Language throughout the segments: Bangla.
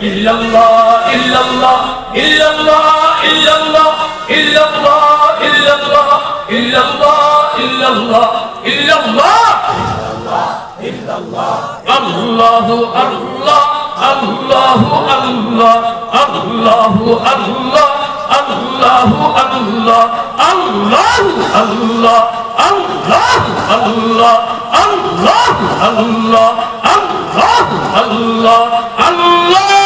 ইল্লাল্লাহ ইল্লাল্লাহ ইল্লাল্লাহ ইল্লাল্লাহ ইল্লাল্লাহ ইল্লাল্লাহ ইল্লাল্লাহ ইল্লাল্লাহ ইল্লাল্লাহ। আল্লাহু আল্লাহ আল্লাহু আল্লাহ আল্লাহু আল্লাহ আল্লাহু আল্লাহ আল্লাহু আল্লাহ আল্লাহু আল্লাহ আল্লাহু আল্লাহ আল্লাহু আল্লাহ আল্লাহ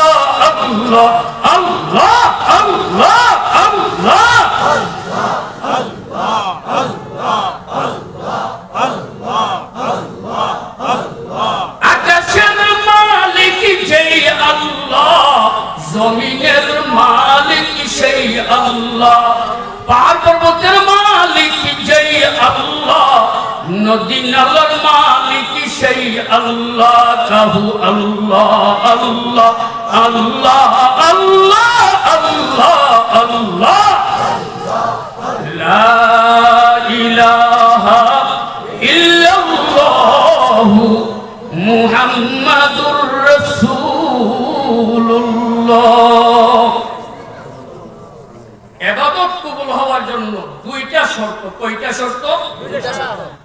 আল্লাহ আল্লাহ আল্লাহ আল্লাহ। আকাশের মালিক যেই আল্লাহ, জমিনের মালিক সেই আল্লাহ। পাহাড় মালিক যেই আল্লাহ নদী নালার মালিক সেই আল্লাহ কাহু আল্লাহ আল্লাহ আল্লাহ আল্লাহ আল্লাহ আল্লাহ। এবাদত কবুল হওয়ার জন্য দুইটা শর্ত, কয়টা শর্ত? দুইটা শর্ত।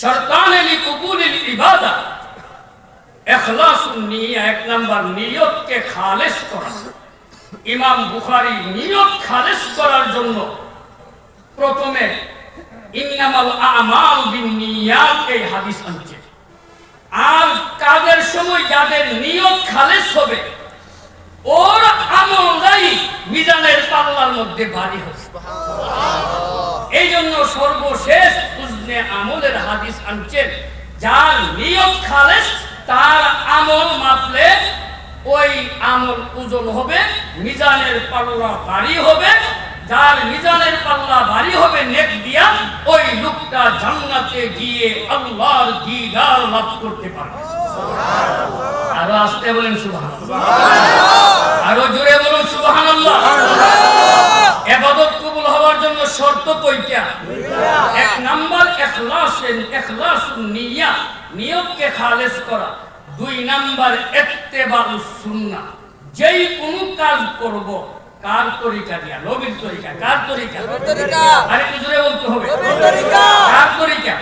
শর্তান লি কবুল ইবাদা। ইখলাস নিয়া এক নাম্বার নিয়তকে খালেস করা। ইমাম বুখারী নিয়ত খালেস করার জন্য প্রথমে ইন্নামাল আমাল বিন্নিয়াত এই হাদিস আনছে। আর কাজের সময় যাদের নিয়ত খালেস হবে ওর আমলটাই মিজানের পাল্লার মধ্যে ভারী হবে। এই জন্য সর্বশেষ উজনে আমলের হাদিস আনছেন যার নিয়ত খালেস তার আমল মাপলে ওই আমল ওজন হবে মিজানের পাল্লা ভারী হবে যার মিজানের পাল্লা ভারী হবে নেক দিয়া ওই লোকটা জান্নাতে গিয়ে আল্লাহর দিদার লাভ করতে পারবে। আরও আসতে বলেন সুবহানাল্লাহ। আরও জোরে বলুন সুবহানাল্লাহ এবাদত কবুল হওয়ার জন্য শর্ত কয়টা এক নাম্বার ইখলাসের ইখলাস নিয়া নিয়তকে খালেস করা। দুই নাম্বার ইত্তেবাউস সুন্নাহ যেই কোন কাজ করব কার তরিকা দিয়া? নবীর তরিকা কার তরিকা। আরে একটু জোরে বলতে হবে। কার তরিকা?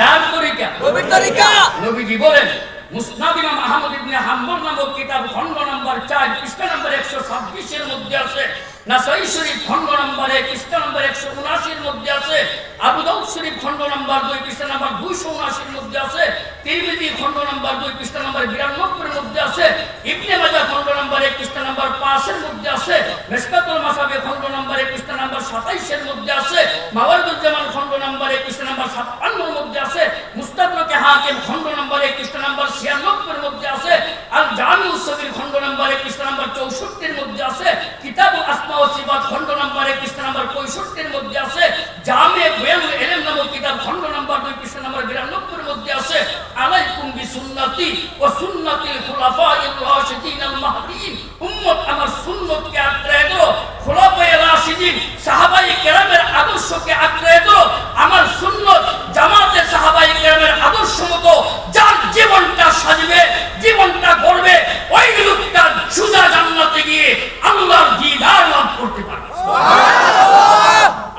কার তরিকা? নবীর তরিকা। নবীজি বলেন মুসনাদ ইমাম আহমদ ইবনে হাম্বল নামক কিতাব খণ্ড নম্বর 4 পৃষ্ঠা নম্বর 126 এর মধ্যে আছে। নাসাই শরীফ খণ্ড নম্বর 1 পৃষ্ঠা নম্বর 179 এর মধ্যে আছে, আবু শরীফ খণ্ড নম্বর 2 পৃষ্ঠা নম্বর 279 এর মধ্যে আছে, তিরমিজি খণ্ড নম্বর 2 পৃষ্ঠা নম্বর 92 এর মধ্যে আছে, ইবনে মাজাহ খণ্ড নম্বর 1 পৃষ্ঠা নম্বর 5 মধ্যে আছে, মিশকাতুল মাসাবি খণ্ড নম্বর 1 পৃষ্ঠা নম্বর 27 এর মধ্যে আছে মাওয়ারিদুল জামান খণ্ড নম্বর 1 পৃষ্ঠা নম্বর 56 এর মধ্যে আছে মুস্তাদরাকে হাকিম খণ্ড নম্বর 1 পৃষ্ঠা নম্বর 96 এর মধ্যে আছে আল জামিউস সগীর খণ্ড নম্বর 1 পৃষ্ঠা নম্বর 64 এর মধ্যে আছে কিতাবুল আসমা ও সিফাত, খণ্ড নম্বর 1 পৃষ্ঠা নম্বর 65 এর মধ্যে আছে। জামে বেউল ইলম নামক কিতাব, খণ্ড নম্বর 2 পৃষ্ঠা নম্বর 92 এর মধ্যে আছে। আলাইকুম বিসুন্নতি ওয়া সুন্নাতিল খুলাফাইর রাশিদিন আল মাহদিয়িন উম্মত আমার সুন্নতকে আঁকড়ে ধরো খোলাফায়ে রাশিদিন, সাহাবায়ে কেরামের আদর্শকে আঁকড়ে ধরো আমার সুন্নত জামাতে সাহাবায়ে কেরামের আদর্শ মতো যার জীবনটা সাজবে জীবনটা গড়বে ওই লোকটা সুজা জান্নাতে গিয়ে আল্লাহর দিদার লাভ করতে পারবে।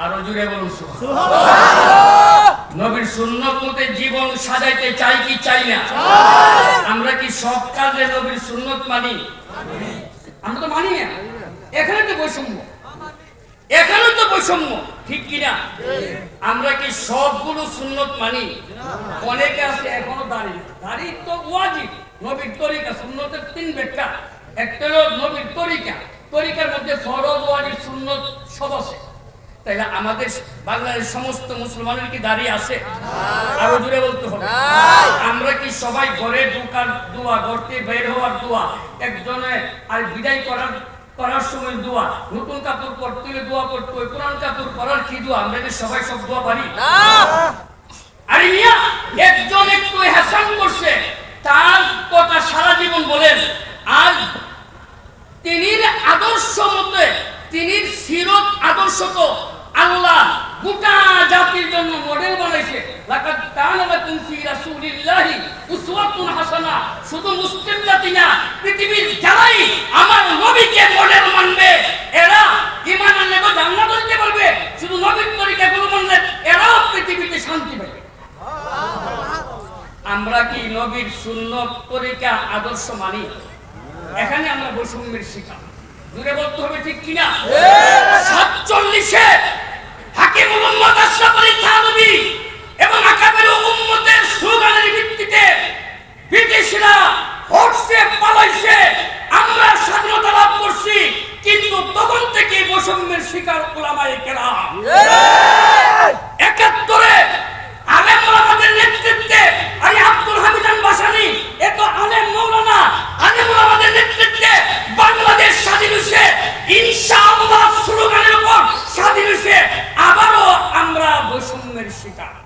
আরও জুড়ে বলুন সুবহানাল্লাহ। নবীর সুন্নত মতে জীবন সাজাইতে চাই কি চাই না? আমরা কি সব কাজে নবীর সুন্নত মানি? আমরা তো মানি না। এখানে তো বৈষম্য। এখানে তো বৈষম্য। ঠিক কিনা? আমরা কি সবগুলো সুন্নত মানি? অনেকে আছে, এখনও দাঁড়িয়ে দাঁড়িয়ে তো ওয়াজিব। নবীর তরিকা, সুন্নতের তিন ব্যাখ্যা। একটা হলো নবীর তরিকা। তরিকার মধ্যে ফরজ, ওয়াজিব, সুন্নত সব আছে। তাইলে আমাদের বাংলাদেশের সমস্ত মুসলমানের কি দাঁড়িয়ে আছে? আরও জুড়ে বলতে হবে। আমরা কি সবাই ঘরে ঢুকার দোয়া, ঘরতে বের হওয়ার দোয়া, একজনে আর বিদায় করার করার সময় দোয়া। নতুন কাপড় পরতে হলে দোয়া করতে হয়। পুরান কাপড় পরার কি দোয়া? আমরা সবাই সব দোয়া পারি। আরে মিয়া একজন একটু হাসান করছে। তার কথা সারা জীবন বলেন। আর তিনির আদর্শ মতে তিনির সিরত আদর্শ তো আল্লাহ। গোটা জাতির জন্য মডেল বানাইছে। লাকাদ কানা লাকুম ফি রাসূলিল্লাহি উসওয়াতুন হাসানা। শুধু মুসলিম জাতি না পৃথিবীর যারাই আমার নবীকে মডেল মানবে এরা ঈমান আনলে তো জান্নাত হইতে পারবে। শুধু নবীর তরিকাগুলো মানলে এরাও পৃথিবীতে শান্তি পাবে। আমরা কি নবীর সুন্নত তরিকা আদর্শ মানি? এখানে আমরা বৈষম্যের শিকার। দূরে বলতে হবে ঠিক কিনা? সাতচল্লিশে এবং আকাবের উম্মতের স্লোগানের ভিত্তিতে ব্রিটিশরা হটসে, পালাইছে। আমরা স্বাধীনতা লাভ করছি, কিন্তু তখন থেকে বৈষম্যের শিকার ওলামায়ে বৈষম্যের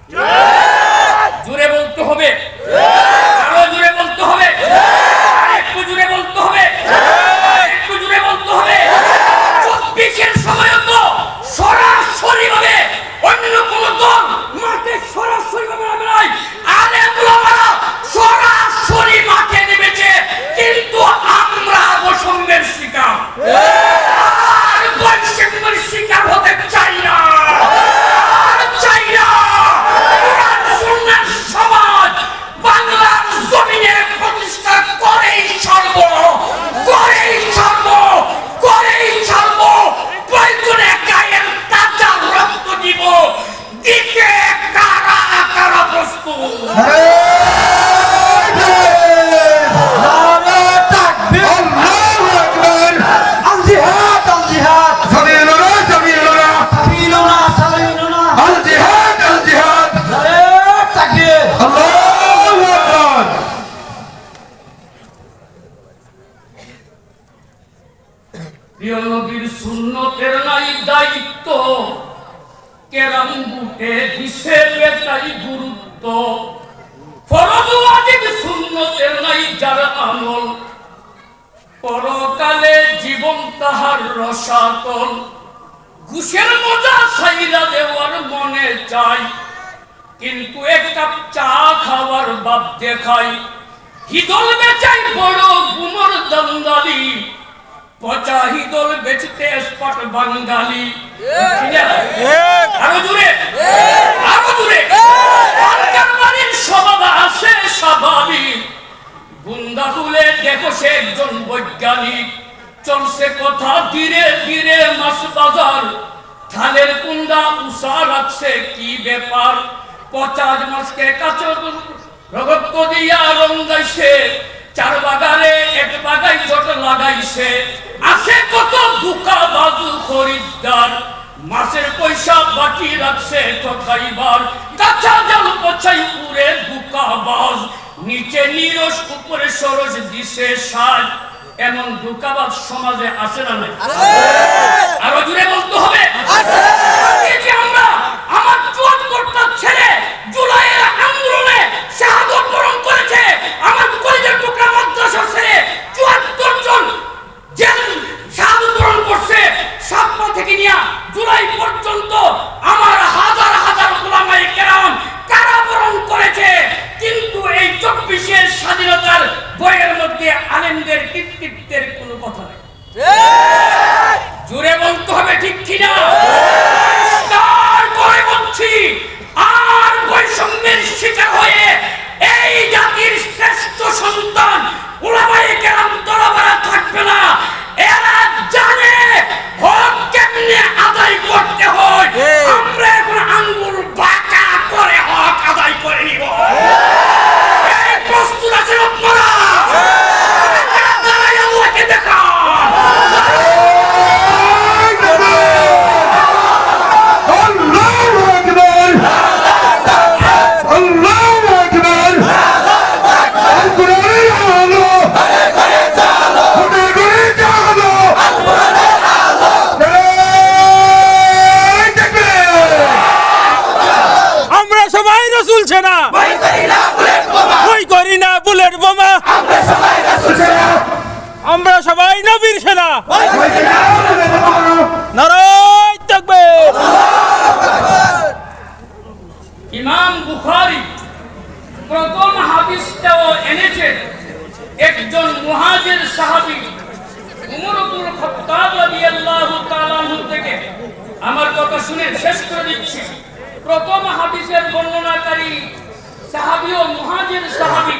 আমল পরকালে জীবন তাহার রসাতল। ঘুষের মজা সাইরা দেওয়ার মনে চাই। কিন্তু এক কাপ চা খাওয়ার বাপ দেখাই। হিদল বেচাই বড় গুমর দন্দালি পচা হিদল বেচতে স্পট বাঙ্গালি আরও জুড়ে আরও জুড়ে স্বভাব আছে স্বাভাবিক। বুন্দা তুলে দেখো সে একজন বৈজ্ঞানিক। চলছে কথা ধীরে ধীরে মাছ বাজার। থালের কুন্দা উষা রাখছে কি ব্যাপার? পচাজ মাছকে কাঁচো রগত দিয়া রঙ্গাইছে চার বাগানে এক বাগাই জট লাগাইছে। আছে কত দুকা বাজু খরিদ্দার। মাসের পয়সা বাকি রাখছে ঠকাইবার। কাঁচা জল পচাই উড়ে বুকা বাজ নিচে নিরস উপরে সরস দিছে সাজ। এমন দুকাবাজ সমাজে আছে না নাই? আরও জুড়ে বলতে হবে। এই নিয়ে জুলাই পর্যন্ত আমার হাজার হাজার গোলামাই কেরাম কারাবরণ করেছে। কিন্তু এই চব্বিশের স্বাধীনতার বইয়ের মধ্যে আলেমদের কৃতিত্বের কোনো কথা নেই। জুড়ে বলতে হবে ঠিক কিনা পরিষ্কার করে বলছি আর বৈষম্যের শিকার হয়ে এই জাতির শ্রেষ্ঠ সন্তান ওলামায়ে কেরাম তলাবারা থাকবে না এরা জানে হক কেমনে আদায় করতে হয় আমরা এখন আঙ্গুল বাঁকা করে হক আদায় করে নিব এই প্রস্তুত আছেন আপনারা দাঁড়াই রাসূল সেনা ভয় করি না বুলেট বোমা আমরা নবীর সেনা। নারায় তাকবীর। ইমাম বুখারী প্রথম হাদিসটাও এনেছেন। একজন মুহাজির সাহাবী উমর ইবনুল খাত্তাব রাদিয়াল্লাহু তাআলা থেকে। আমার কথা শুনে শেষ করে দিচ্ছি। প্রথম হাদিসের বর্ণনাকারী সাহাবী ও মুহাজির সাহাবী।